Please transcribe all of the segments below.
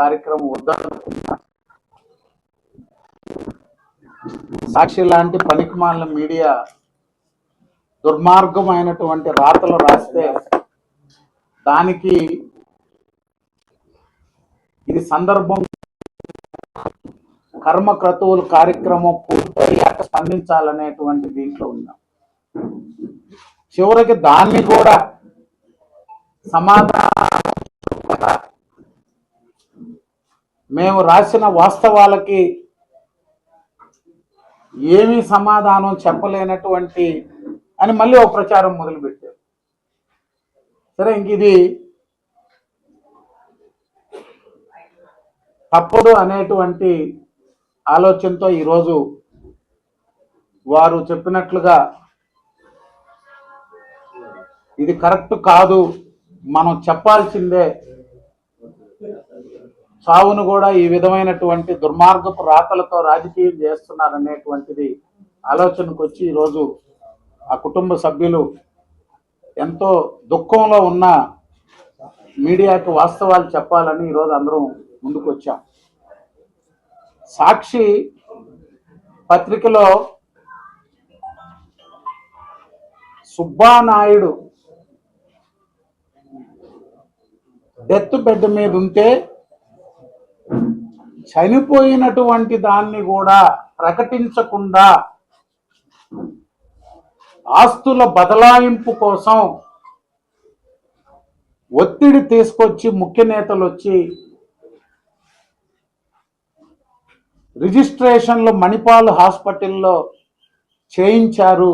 కార్యక్రమం వద్దనుకున్నా. సాక్షి లాంటి పనికిమాల మీడియా దుర్మార్గమైనటువంటి రాతలు రాస్తే దానికి ఇది సందర్భం. కర్మ క్రతువులు కార్యక్రమం పూర్తయ్యాక స్పందించాలనేటువంటి దీంట్లో ఉన్నాం. చివరికి దాన్ని కూడా సమాధానం మేము రాసిన వాస్తవాలకి ఏమీ సమాధానం చెప్పలేనటువంటి అని మళ్ళీ ఒక ప్రచారం మొదలుపెట్టారు. సరే ఇంక ఇది తప్పదు అనేటువంటి ఆలోచనతో ఈరోజు వారు చెప్పినట్లుగా ఇది కరెక్ట్ కాదు మనం చెప్పాల్సిందే చావును కూడా ఈ విధమైనటువంటి దుర్మార్గపు రాతలతో రాజకీయం చేస్తున్నారనేటువంటిది ఆలోచనకు వచ్చి ఈరోజు ఆ కుటుంబ సభ్యులు ఎంతో దుఃఖంలో ఉన్న మీడియాకి వాస్తవాలు చెప్పాలని ఈరోజు అందరం ముందుకు వచ్చాం సాక్షి పత్రికలో సుబ్బానాయుడు డెత్ బెడ్ మీద ఉంటే చనిపోయినటువంటి దాన్ని కూడా ప్రకటించకుండా ఆస్తుల బదలాయింపు కోసం ఒత్తిడి తీసుకొచ్చి ముఖ్య నేతలు వచ్చి రిజిస్ట్రేషన్లు మణిపాల్ హాస్పిటల్లో చేయించారు.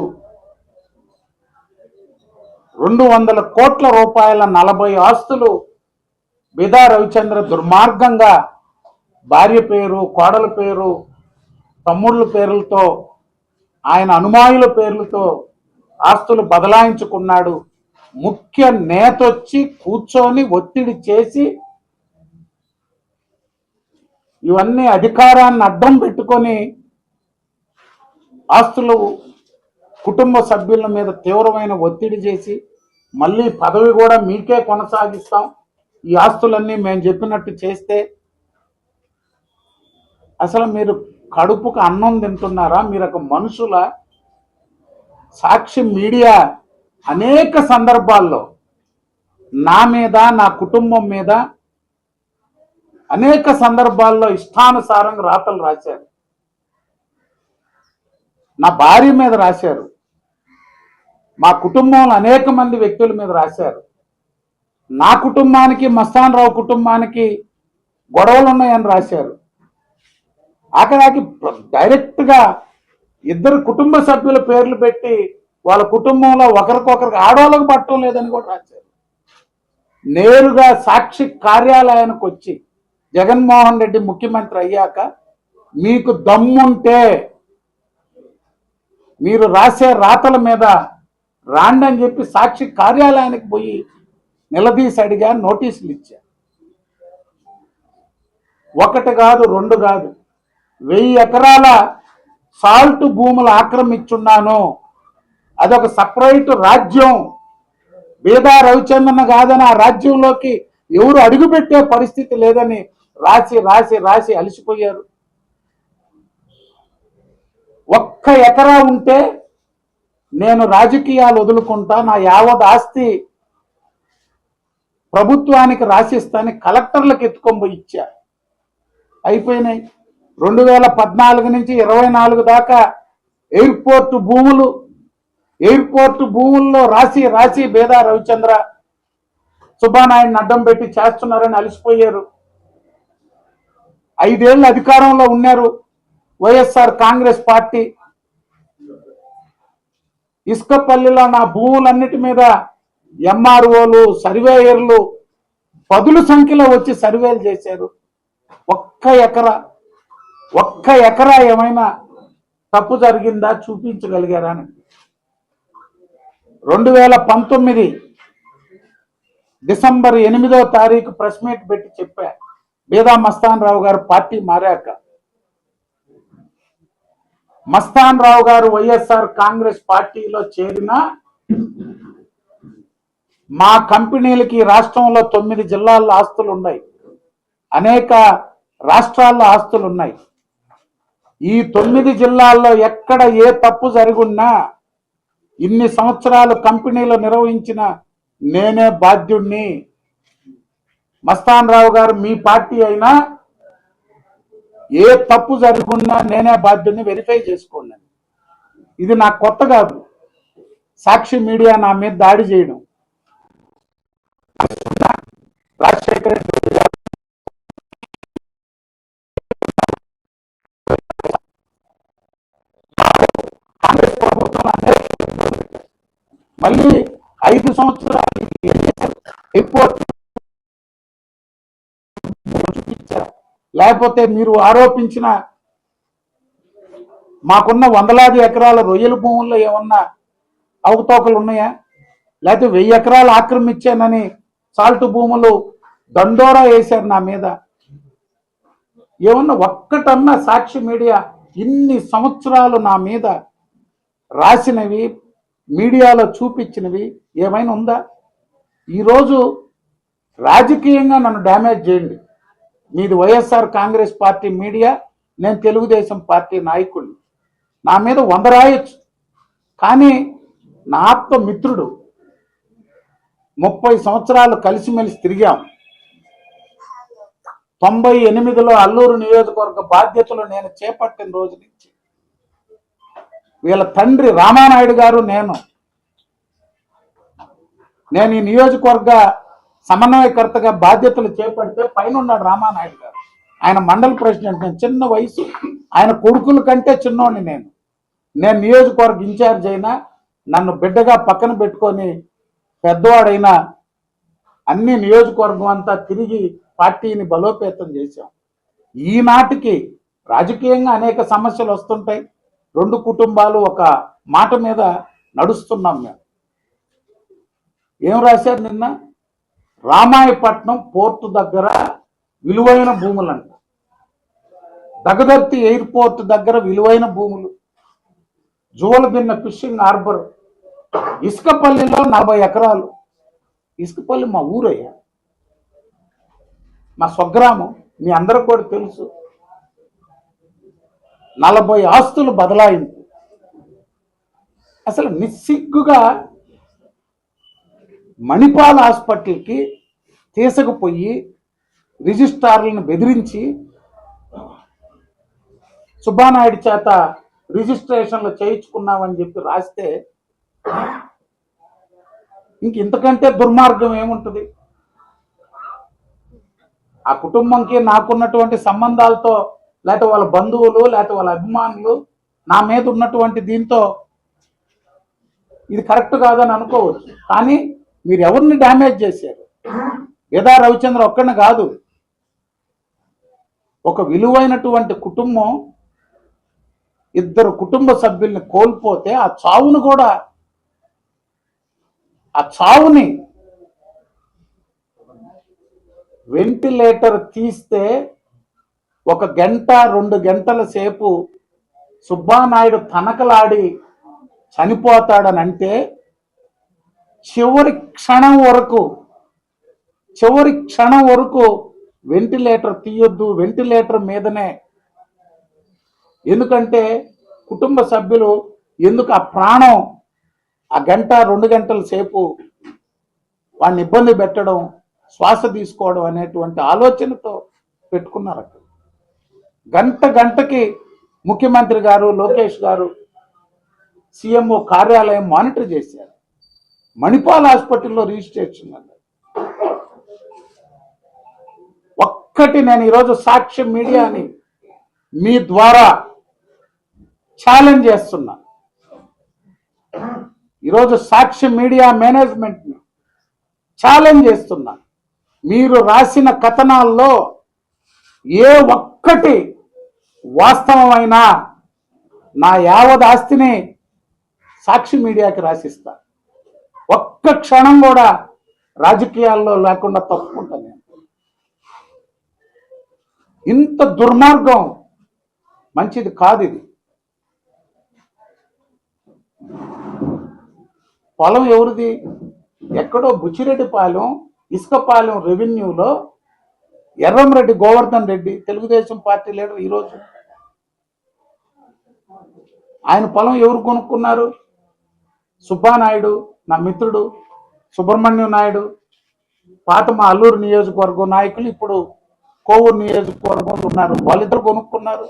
రెండు వందల కోట్ల రూపాయల నలభై ఆస్తులు బిదా రవిచంద్ర దుర్మార్గంగా భార్య పేరు కోడల పేరు తమ్ముళ్ళ పేర్లతో ఆయన అనుమాయుల పేర్లతో ఆస్తులు బదలాయించుకున్నాడు. ముఖ్య నేతొచ్చి కూర్చొని ఒత్తిడి చేసి ఇవన్నీ అధికారాన్ని అడ్డం పెట్టుకొని ఆస్తులు కుటుంబ సభ్యుల మీద తీవ్రమైన ఒత్తిడి చేసి మళ్ళీ పదవి కూడా మీకే కొనసాగిస్తాం. ఈ ఆస్తులన్నీ మేము చెప్పినట్టు చేస్తే అసలు మీరు కడుపుకు అన్నం తింటున్నారా? మీరు ఒక మనుషుల సాక్షి మీడియా అనేక సందర్భాల్లో నా మీద నా కుటుంబం మీద అనేక సందర్భాల్లో ఇష్టానుసారంగా రాతలు రాశారు. నా భార్య మీద రాశారు. మా కుటుంబంలో అనేక మంది వ్యక్తుల మీద రాశారు. నా కుటుంబానికి మస్తాన్ రావు కుటుంబానికి గొడవలు ఉన్నాయని రాశారు. ఆఖరాకి డైరెక్ట్గా ఇద్దరు కుటుంబ సభ్యుల పేర్లు పెట్టి వాళ్ళ కుటుంబంలో ఒకరికొకరికి ఆడవాళ్ళకు పట్టడం లేదని కూడా రాశారు. నేరుగా సాక్షి కార్యాలయానికి వచ్చి జగన్మోహన్ రెడ్డి ముఖ్యమంత్రి అయ్యాక మీకు దమ్ముంటే మీరు రాసే రాతల మీద రాండి అని చెప్పి సాక్షి కార్యాలయానికి పోయి నిలదీసి అడిగా నోటీసులు ఇచ్చా ఒకటి కాదు రెండు కాదు. వెయ్యి ఎకరాల సాల్ట్ భూములు ఆక్రమించున్నాను. అదొక సపరేట్ రాజ్యం. బీదా రవిచంద్రన్ కాదని ఆ రాజ్యంలోకి ఎవరు అడుగుపెట్టే పరిస్థితి లేదని రాసి రాసి రాసి అలసిపోయారు. ఒక్క ఎకరా ఉంటే నేను రాజకీయాలు వదులుకుంటా నా యావత్ ఆస్తి ప్రభుత్వానికి రాసిస్తాని కలెక్టర్లకు ఎత్తుకొని ఇచ్చా. అయిపోయినాయి. రెండు వేల పద్నాలుగు నుంచి ఇరవై నాలుగు దాకా ఎయిర్పోర్ట్ భూములు ఎయిర్పోర్ట్ భూముల్లో రాసి రాసి బేదా రవిచంద్ర సుబ్బానాయుడిని అడ్డం పెట్టి చేస్తున్నారని అలసిపోయారు. ఐదేళ్ళు అధికారంలో ఉన్నారు వైఎస్ఆర్ కాంగ్రెస్ పార్టీ. ఇసుకపల్లిలో నా భూములన్నిటి మీద ఎంఆర్ఓలు సర్వేయర్లు పదుల సంఖ్యలో వచ్చి సర్వేలు చేశారు. ఒక్క ఎకరా ఒక్క ఎకరా ఏమైనా తప్పు జరిగిందా చూపించగలిగారా అని. రెండు వేల పంతొమ్మిది డిసెంబర్ ఎనిమిదో తారీఖు ప్రెస్ మీట్ పెట్టి చెప్పా. బీదా మస్తాన్ రావు గారు పార్టీ మారాక. మస్తాన్ రావు గారు వైఎస్ఆర్ కాంగ్రెస్ పార్టీలో చేరిన మా కంపెనీలకి రాష్ట్రంలో తొమ్మిది జిల్లాల్లో ఆస్తులు ఉన్నాయి అనేక రాష్ట్రాల్లో ఆస్తులు ఉన్నాయి ఈ తొమ్మిది జిల్లాల్లో ఎక్కడ ఏ తప్పు జరుగున్నా ఇన్ని సంవత్సరాలు కంపెనీలు నిర్వహించిన నేనే బాధ్యుణ్ణి. మస్తాన్ రావు గారు మీ పార్టీ అయినా ఏ తప్పు జరుగున్నా నేనే బాధ్యుణ్ణి వెరిఫై చేసుకోండి ఇది నాకు కొత్త కాదు. సాక్షి మీడియా నా మీద దాడి చేయడం. రాజశేఖర రెడ్డి గారు కాంగ్రెస్ ప్రభుత్వం అందరికీ మళ్ళీ ఐదు సంవత్సరాలు రిపోర్ట్ లేకపోతే మీరు ఆరోపించిన మాకున్న వందలాది ఎకరాల రొయ్యల భూముల్లో ఏమన్నా అవకతవకలు ఉన్నాయా? లేకపోతే వెయ్యి ఎకరాలు ఆక్రమించానని సాల్ట్ భూములు దండోరా వేశారు నా మీద. ఏమన్నా ఒక్కటన్నా సాక్షి మీడియా ఇన్ని సంవత్సరాలు నా మీద రాసినవి మీడియాలో చూపించినవి ఏమైనా ఉందా? ఈరోజు రాజకీయంగా నన్ను డ్యామేజ్ చేయండి. మీది వైఎస్ఆర్ కాంగ్రెస్ పార్టీ మీడియా నేను తెలుగుదేశం పార్టీ నాయకుడిని. నా మీద వంద రాయొచ్చు. కానీ నా ఆప్త మిత్రుడు ముప్పై సంవత్సరాలు కలిసిమెలిసి తిరిగాం. తొంభై ఎనిమిదిలో అల్లూరు నియోజకవర్గ బాధ్యతలు నేను చేపట్టిన రోజు నుంచి వీళ్ళ తండ్రి రామానాయుడు గారు నేను. నేను ఈ నియోజకవర్గ సమన్వయకర్తగా బాధ్యతలు చేపడితే పైన ఉన్నాడు రామానాయుడు గారు. ఆయన మండల ప్రెసిడెంట్ నేను చిన్న వయసు. ఆయన కొడుకుల కంటే చిన్నోడిని నేను. నేను నియోజకవర్గ ఇన్ఛార్జ్ అయినా నన్ను బిడ్డగా పక్కన పెట్టుకొని పెద్దవాడైనా అన్ని నియోజకవర్గం అంతా తిరిగి పార్టీని బలోపేతం చేశాం. ఈనాటికి రాజకీయంగా అనేక సమస్యలు వస్తుంటాయి. రెండు కుటుంబాలు ఒక మాట మీద నడుస్తున్నాం మేము. ఏం రాశారు నిన్న? రామాయపట్నం పోర్టు దగ్గర విలువైన భూములంట. దగదర్తి ఎయిర్పోర్ట్ దగ్గర విలువైన భూములు. జూలదిన్న ఫిషింగ్ హార్బర్. ఇసుకపల్లిలో నలభై ఎకరాలు. ఇసుకపల్లి మా ఊరయ్యా. మా స్వగ్రామం. మీ అందరూ కూడా తెలుసు. నలభై ఆస్తులు బదలాయింపు అసలు నిస్సిగ్గుగా మణిపాల్ హాస్పిటల్కి తీసుకుపోయి రిజిస్ట్రార్లను బెదిరించి సుబ్బానాయుడు చేత రిజిస్ట్రేషన్లు చేయించుకున్నామని చెప్పి రాస్తే ఇంక ఇంతకంటే దుర్మార్గం ఏముంటుంది? ఆ కుటుంబంకి నాకున్నటువంటి సంబంధాలతో లేకపోతే వాళ్ళ బంధువులు లేకపోతే వాళ్ళ అభిమానులు నా మీద ఉన్నటువంటి దీంతో ఇది కరెక్ట్ కాదని అనుకోవచ్చు. కానీ మీరు ఎవరిని డ్యామేజ్ చేశారు? వేదా రవిచంద్ర ఒక్కడిని కాదు. ఒక విలువైనటువంటి కుటుంబం ఇద్దరు కుటుంబ సభ్యుల్ని కోల్పోతే ఆ చావును కూడా ఆ చావుని వెంటిలేటర్ తీస్తే ఒక గంట రెండు గంటల సేపు సుబ్బానాయుడు తనకలాడి చనిపోతాడని అంటే చివరి క్షణం వరకు చివరి క్షణం వరకు వెంటిలేటర్ తీయొద్దు వెంటిలేటర్ మీదనే. ఎందుకంటే కుటుంబ సభ్యులు ఎందుకు ఆ ప్రాణం ఆ గంట రెండు గంటల సేపు వాడిని ఇబ్బంది పెట్టడం శ్వాస తీసుకోవడం అనేటువంటి ఆలోచనతో పెట్టుకున్నారు అక్కడ గంట గంటకి ముఖ్యమంత్రి గారు లోకేష్ గారు సీఎంఓ కార్యాలయం మానిటర్ చేశారు. మణిపాల్ హాస్పిటల్లో రిజిస్ట్రేషన్ అన్నారు. ఒక్కటి నేను ఈరోజు సాక్ష్యం మీడియాని మీ ద్వారా ఛాలెంజ్ చేస్తున్నా. ఈరోజు సాక్షి మీడియా మేనేజ్మెంట్ను ఛాలెంజ్ చేస్తున్నా. మీరు రాసిన కథనాల్లో ఏ ఒక్కటి వాస్తవమైన నా యావత్ ఆస్తిని సాక్షి మీడియాకి రాసిస్తా. ఒక్క క్షణం కూడా రాజకీయాల్లో లేకుండా తప్పుకుంటా నేను. ఇంత దుర్మార్గం మంచిది కాదు ఇది. పొలం ఎవరిది? ఎక్కడో బుచ్చిరెడ్డిపాలెం ఇసుకపాలెం రెవెన్యూలో ఎర్రంరెడ్డి గోవర్ధన్ రెడ్డి తెలుగుదేశం పార్టీ లీడర్ ఈరోజు. ఆయన పొలం ఎవరు కొనుక్కున్నారు? సుబ్బానాయుడు నా మిత్రుడు సుబ్రహ్మణ్యం నాయుడు పాత మా అల్లూరు నియోజకవర్గం నాయకులు ఇప్పుడు కోవూరు నియోజకవర్గంలో ఉన్నారు. వాళ్ళిద్దరు కొనుక్కున్నారు.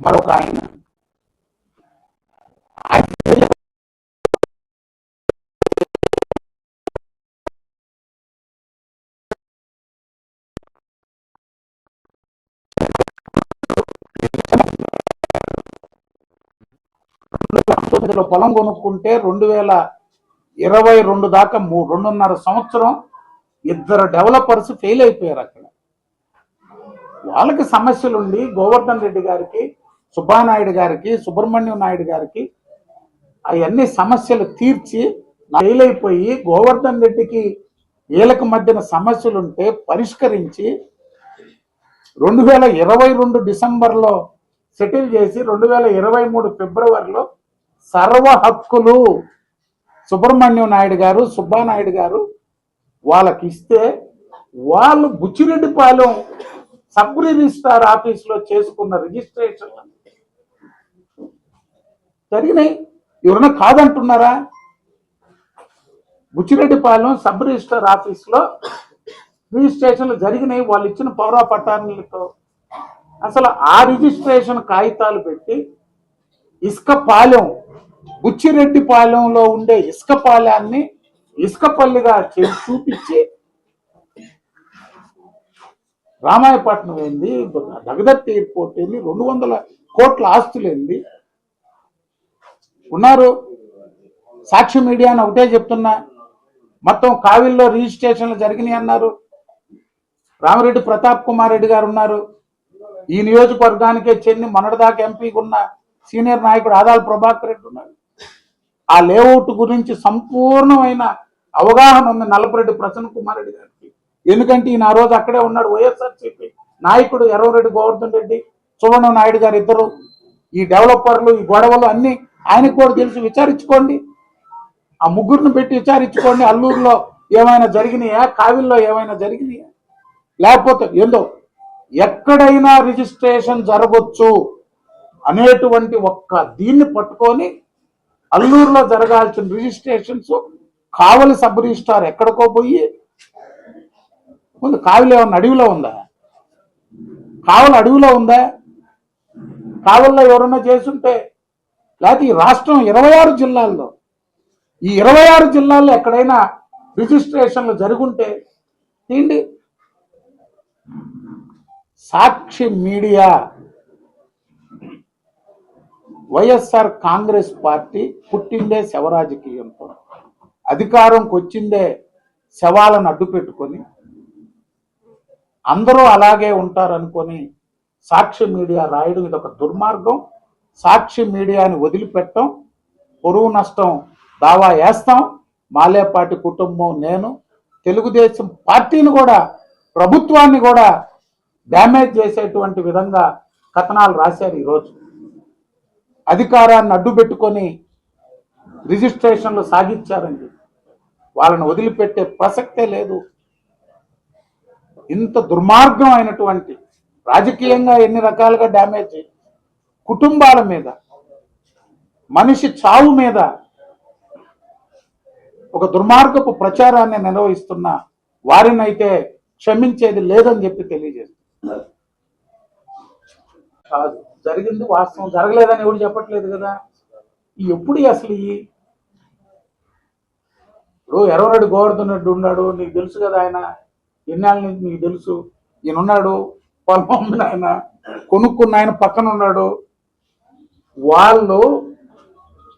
మరొక ఆయన. పంతొమ్మిదిలో పొలం కొనుక్కుంటే రెండు వేల ఇరవై రెండు దాకా మూ రెండున్నర సంవత్సరం ఇద్దరు డెవలపర్స్ ఫెయిల్ అయిపోయారు అక్కడ. వాళ్ళకి సమస్యలుండి గోవర్ధన్ రెడ్డి గారికి సుబ్బానాయుడు గారికి సుబ్రహ్మణ్యం నాయుడు గారికి అవన్నీ సమస్యలు తీర్చి ఫెయిల్ అయిపోయి గోవర్ధన్ రెడ్డికి వీళ్ళకి మధ్యన సమస్యలుంటే పరిష్కరించి రెండు వేల ఇరవై రెండు డిసెంబర్లో సెటిల్ చేసి రెండు వేల ఇరవై మూడు ఫిబ్రవరిలో సర్వ హక్కులు సుబ్రహ్మణ్యం నాయుడు గారు సుబ్బానాయుడు గారు వాళ్ళకి ఇస్తే వాళ్ళు బుచ్చిరెడ్డిపాలెం సబ్ రిజిస్ట్రార్ ఆఫీసులో చేసుకున్న రిజిస్ట్రేషన్. జరిగినాయి. ఎవరైనా కాదంటున్నారా? బుచ్చిరెడ్డిపాలెం సబ్ రిజిస్ట్రార్ ఆఫీసులో రిజిస్ట్రేషన్లు జరిగినాయి. వాళ్ళు ఇచ్చిన పౌరా పట్టాలతో అసలు ఆ రిజిస్ట్రేషన్ కాగితాలు పెట్టి ఇసుక పాలెం బుచ్చిరెడ్డి పాలెంలో ఉండే ఇసుక పాలెన్ని ఇసుకపల్లిగా చే- చూపించి రామాయపట్నం ఏంది? దగదత్తి ఎయిర్పోర్ట్ ఏంది? రెండు వందల కోట్ల ఆస్తులు ఏంది ఉన్నారు? సాక్షి మీడియా అని ఒకటే చెప్తున్నా. మొత్తం కావిల్లో రిజిస్ట్రేషన్లు జరిగినాయి అన్నారు. రామిరెడ్డి ప్రతాప్ కుమార్ రెడ్డి గారు ఉన్నారు. ఈ నియోజకవర్గానికే చెంది మొన్నటిదాకా ఎంపీకి ఉన్న సీనియర్ నాయకుడు ఆదాల్ ప్రభాకర్ రెడ్డి ఉన్నాడు. ఆ లేఅవుట్ గురించి సంపూర్ణమైన అవగాహన ఉంది నల్లపరెడ్డి ప్రసన్న కుమార్ రెడ్డి గారికి. ఎందుకంటే ఈయన ఆ రోజు అక్కడే ఉన్నాడు వైఎస్ఆర్సీపీ నాయకుడు ఎర్రవరెడ్డి గోవర్ధన్ రెడ్డి సువర్ణ నాయుడు గారు ఇద్దరు. ఈ డెవలపర్లు ఈ గొడవలు అన్ని ఆయనకు కూడా తెలుసు. విచారించుకోండి. ఆ ముగ్గురిని పెట్టి విచారించుకోండి. అల్లూరులో ఏమైనా జరిగినాయా? కావిల్లో ఏమైనా జరిగినాయా? లేకపోతే ఏందో? ఎక్కడైనా రిజిస్ట్రేషన్ జరగొచ్చు. అనేటువంటి ఒక్క దీన్ని పట్టుకొని అల్లూరులో జరగాల్సిన రిజిస్ట్రేషన్స్ కావలి సబ్ రిజిస్ట్రార్ ఎక్కడికో పోయి ముందు కావలి ఏమన్నా అడవిలో ఉందా? కావలి అడవిలో ఉందా? కావల్లో ఎవరైనా చేసుంటే లేకపోతే ఈ రాష్ట్రం ఇరవై ఆరు జిల్లాల్లో ఈ ఇరవై ఆరు జిల్లాల్లో ఎక్కడైనా రిజిస్ట్రేషన్లు జరుగుంటే తీండి Sakshi media YSR Congress party పుట్టిందే శవరాజకీయంతో. అధికారంకి వచ్చిందే శవాలను అడ్డు పెట్టుకొని. అందరూ అలాగే ఉంటారనుకొని సాక్షి మీడియా రాయడం ఇది ఒక దుర్మార్గం. సాక్షి మీడియాని వదిలిపెట్టం. పొరుగు నష్టం దావా వేస్తాం. మాలేపాటి కుటుంబం నేను. తెలుగుదేశం పార్టీని కూడా ప్రభుత్వాన్ని కూడా డ్యామేజ్ చేసేటువంటి విధంగా కథనాలు రాశారు ఈరోజు. అధికారాన్ని అడ్డు పెట్టుకొని రిజిస్ట్రేషన్లు సాగించారండి. వాళ్ళను వదిలిపెట్టే ప్రసక్తే లేదు. ఇంత దుర్మార్గం అయినటువంటి రాజకీయంగా ఎన్ని రకాలుగా డ్యామేజ్ కుటుంబాల మీద మనిషి చావు మీద ఒక దుర్మార్గపు ప్రచారాన్ని నిర్వహిస్తున్న వారినైతే క్షమించేది లేదని చెప్పి తెలియజేస్తుంది కాదు. జరిగింది వాస్తవం జరగలేదని ఎవడు చెప్పట్లేదు కదా? ఎప్పుడు అసలు ఈ? ఇప్పుడు ఎర్రనాడు గోవర్ధన్ రెడ్డి ఉన్నాడు నీకు తెలుసు కదా ఆయన. ఎన్నాళ్ళ నుంచి నీకు తెలుసు? ఈయన ఉన్నాడు పొలం ఆయన కొనుక్కున్న ఆయన పక్కన ఉన్నాడు వాళ్ళు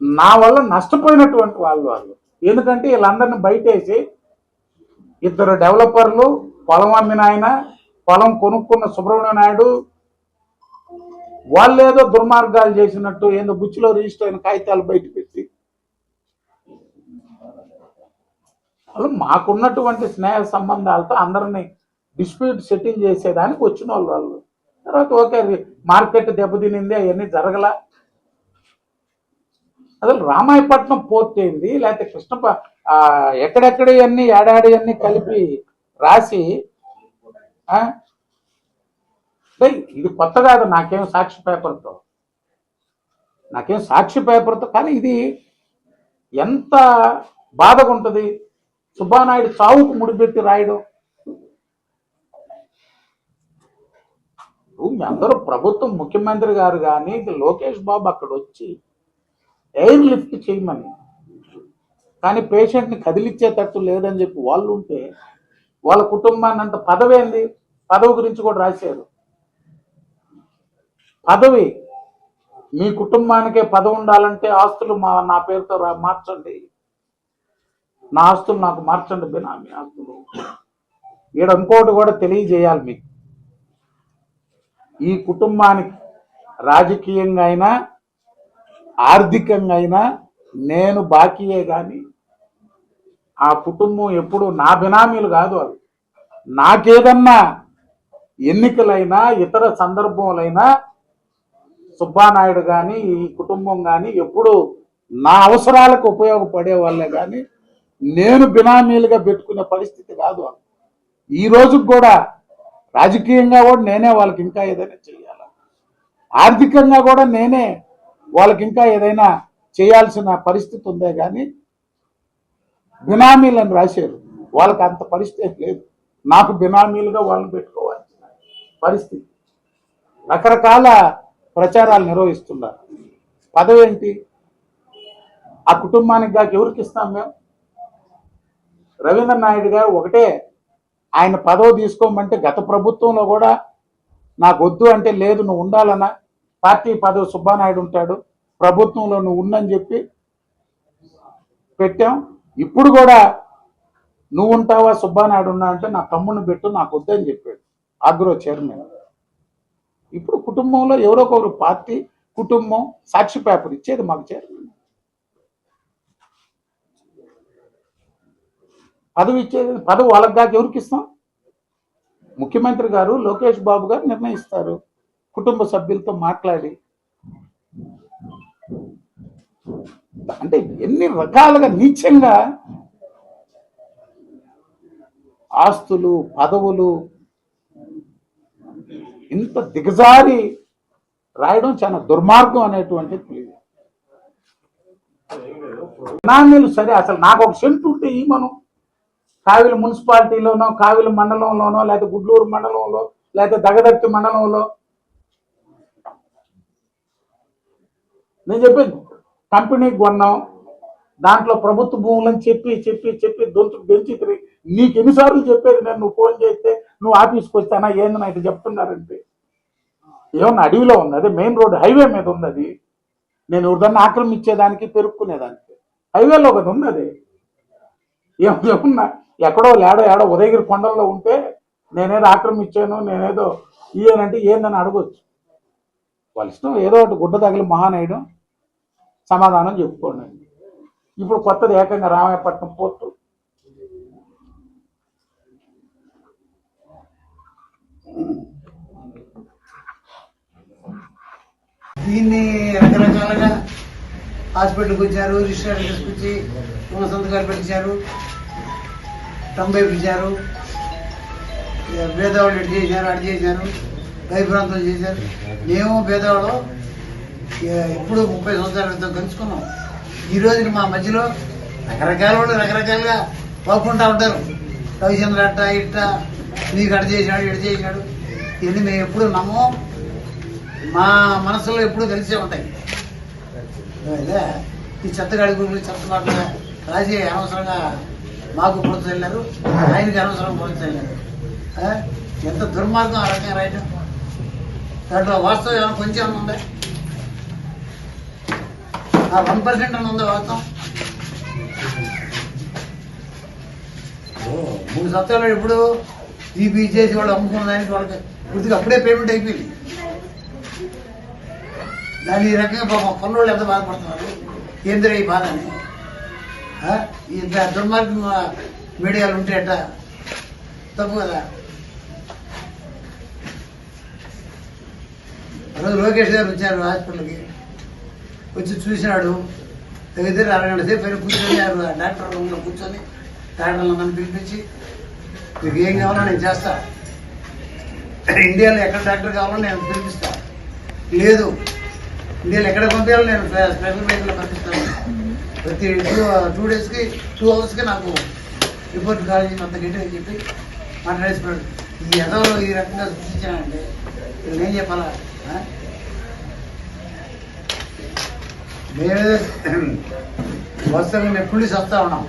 నా వల్ల నష్టపోయినటువంటి వాళ్ళు వాళ్ళు. ఎందుకంటే వీళ్ళందరిని బయటేసి ఇద్దరు డెవలపర్లు పొలం అమ్మిన ఆయన పొలం కొనుక్కున్న సుబ్రహ్మణ్య నాయుడు వాళ్ళు ఏదో దుర్మార్గాలు చేసినట్టు ఏందో బుచ్చిలో రిజిస్టర్ అయిన కాగితాలు బయట పెట్టి. వాళ్ళు మాకున్నటువంటి స్నేహ సంబంధాలతో అందరినీ డిస్ప్యూట్ సెటిల్ చేసేదానికి వచ్చిన వాళ్ళు వాళ్ళు. తర్వాత ఓకే మార్కెట్ దెబ్బతినింది అవన్నీ జరగల. అసలు రామాయపట్నం పోర్ట్ అయింది లేకపోతే కృష్ణ ఎక్కడెక్కడ ఇవన్నీ అన్ని ఏడాడి అన్ని కలిపి రాసి ఇది కొత్త కాదు నాకేం సాక్షి పేపర్తో? నాకేం సాక్షి పేపర్తో? కానీ ఇది ఎంత బాధగా ఉంటుంది సుబ్బానాయుడు చావుకు ముడిపెట్టి రాయడం. మీ అందరూ ప్రభుత్వం ముఖ్యమంత్రి గారు కానీ లోకేష్ బాబు అక్కడ వచ్చి ఎయిర్ లిఫ్ట్ చేయమని. కానీ పేషెంట్ని కదిలిచ్చేటట్టు లేదని చెప్పి వాళ్ళు ఉంటే వాళ్ళ కుటుంబాన్ని అంత పదవి ఏంది పదవి గురించి కూడా రాశారు. పదవి. మీ కుటుంబానికే పదవి ఉండాలంటే ఆస్తులు మా నా పేరుతో రా మార్చండి. నా ఆస్తులు నాకు మార్చండి బినామీ ఆస్తులు. ఈడ ఇంకోటి కూడా తెలియజేయాలి మీకు. ఈ కుటుంబానికి రాజకీయంగా అయినా ఆర్థికంగా అయినా నేను బాకీయే కానీ ఆ కుటుంబం ఎప్పుడు నా బినామీలు కాదు అవి. నాకేదన్నా ఎన్నికలైనా ఇతర సందర్భంలైనా సుబ్బానాయుడు కానీ ఈ కుటుంబం కానీ ఎప్పుడు నా అవసరాలకు ఉపయోగపడే వాళ్ళే కానీ నేను బినామీలుగా పెట్టుకునే పరిస్థితి కాదు ఈ రోజుకి కూడా రాజకీయంగా కూడా నేనే వాళ్ళకి ఇంకా ఏదైనా చేయాలి? ఆర్థికంగా కూడా నేనే వాళ్ళకి ఇంకా ఏదైనా చేయాల్సిన పరిస్థితి ఉందే కానీ బినామీలను రాశారు. వాళ్ళకి అంత పరిస్థితి లేదు. నాకు బినామీలుగా వాళ్ళని పెట్టుకోవాల్సిన పరిస్థితి. రకరకాల ప్రచారాలు నిర్వహిస్తున్నారు. పదవి ఏంటి? ఆ కుటుంబానికి కాక ఎవరికి ఇస్తాం మేము రవీంద్ర నాయుడు గారు ఒకటే ఆయన పదవి తీసుకోమంటే గత ప్రభుత్వంలో కూడా నాకు వద్దు అంటే లేదు నువ్వు ఉండాలన్నా. పార్టీ పదవి సుబ్బానాయుడు ఉంటాడు ప్రభుత్వంలో నువ్వు ఉండని చెప్పి పెట్టాం. ఇప్పుడు కూడా నువ్వు ఉంటావా సుబ్బానాయుడు ఉన్నా అంటే నా తమ్ముడిని పెట్టు నాకు వద్దని చెప్పాడు. Agro chairman. ఇప్పుడు కుటుంబంలో ఎవరో ఒకరు పార్టీ కుటుంబం సాక్షి పేపర్ ఇచ్చేది మాకు చైర్మన్ పదవి ఇచ్చేది పదవి వాళ్ళకి కాక ఎవరికి ఇస్తాం? ముఖ్యమంత్రి గారు లోకేష్ బాబు గారు నిర్ణయిస్తారు. కుటుంబ సభ్యులతో మాట్లాడి. అంటే ఎన్ని రకాలుగా నీచంగా ఆస్తులు పదవులు ఇంత దిగజారి రాయడం చాలా దుర్మార్గం అనేటువంటిది తెలియదు. బినామీలు సరే అసలు నాకు ఒక సెంటు ఉంటే ఈ మనం కావిలి మున్సిపాలిటీలోనో కావిలి మండలంలోనో లేకపోతే గుడ్లూరు మండలంలో లేకపోతే దగదర్తి మండలంలో. నేను చెప్పేది కంపెనీకి కొన్నాం దాంట్లో ప్రభుత్వ భూములని చెప్పి చెప్పి చెప్పి దొంతు పెంచి నీకు ఎన్నిసార్లు చెప్పేది నేను నువ్వు ఫోన్ చేస్తే నువ్వు ఆఫీస్కి వస్తానా ఏందని అయితే చెప్తున్నారంటే. ఏమన్నా అడవిలో ఉంది అదే మెయిన్ రోడ్ హైవే మీద ఉంది అది. నేను ఎవరిదన్నా ఆక్రమించేదానికి పెరుక్కునేదానికి. హైవేలో ఒకటి ఉన్నది ఏం ఏమన్నా ఎక్కడో లేడో ఏడో ఉదయగిరి కొండల్లో ఉంటే నేనేదో ఆక్రమించాను నేనేదో ఇయ్యనంటే ఏందని అడగొచ్చు. వాళ్ళ ఇష్టం ఏదో ఒకటి గుడ్డ తగిలి మహానాయుడు సమాధానం చెప్పుకోండి. ఇప్పుడు కొత్తది ఏకంగా రామాయపట్నం పోర్టు. దీన్ని రకరకాలుగా హాస్పిటల్కి వచ్చారు రిజిస్ట్రార్ తీసుకొచ్చి మన సంతకాలు పెట్టించారు తొంభై పిలిచారు భేదవాళ్ళు ఎటు చేశారు అటు చేశారు భయభ్రాంతం చేశారు. మేము భేదవాళ్ళు ఎప్పుడు ముప్పై సంవత్సరాల క్రితం కలుసుకున్నాం. ఈ రోజున మా మధ్యలో రకరకాల వాళ్ళు రకరకాలుగా పోకుంటా ఉంటారు. రవిచంద్ర అట్ట ఇట్ట నీకు అటు చేశాడు ఇటు చేశాడు. ఇవన్నీ మేము ఎప్పుడు నమ్మం. మా మనసులో ఎప్పుడు కలిసే ఉంటాయి. ఈ చెత్తగాడి గురించి చెత్త మాటలు రాజీ అనవసరంగా మాకు పొడుతు వెళ్ళారు ఆయనకి అనవసరం పొడుతు వెళ్ళారు. ఎంత దుర్మార్గం ఆ రకంగా రాయటం? దాంట్లో వాస్తవం ఏమైనా కొంచెం ఏమైనా ఉందా? ఆ వన్ పర్సెంట్ అని ఉందా వాస్తవం? మూడు సత్తాలు ఇప్పుడు ఈపీ చేసి వాళ్ళు అమ్ముకున్న దానికి వాళ్ళకి పూర్తిగా అప్పుడే పేమెంట్ అయిపోయింది. దాని ఈ రకంగా పాపం పనులు ఎంత బాధపడుతున్నారు? ఏంద్ర ఈ బాధ అని? ఇంత దుర్మార్గం మీడియాలు ఉంటే అట్ట తప్పు కదా. ఆ రోజు లోకేష్ గారు వచ్చారు హాస్పిటల్కి. వచ్చి చూసినాడు. ఇద్దరు అరగంట సేపు పైన కూర్చొని ఆ డాక్టర్ రూమ్లో కూర్చొని డాక్టర్లు నన్ను పిలిపించి మీకు ఏం కావాలో నేను చేస్తా. ఇండియాలో ఎక్కడ డాక్టర్ కావాలో నేను పిలిపిస్తా. లేదు నేను ఎక్కడ పంపించాలో నేను స్పెషల్ బైక్లో పంపిస్తాను. ప్రతి టూ టూ డేస్కి టూ అవర్స్కి నాకు రిపోర్ట్ కాలేజీ అంత గట్టి అని చెప్పి మాట్లాడేసిపోయాడు ఈ ఎదవలు ఈ రకంగా సృష్టించానంటే నేనేం చెప్పాలా? నేను వస్తాను వస్తాం మేము పులిసి వస్తా ఉన్నాం.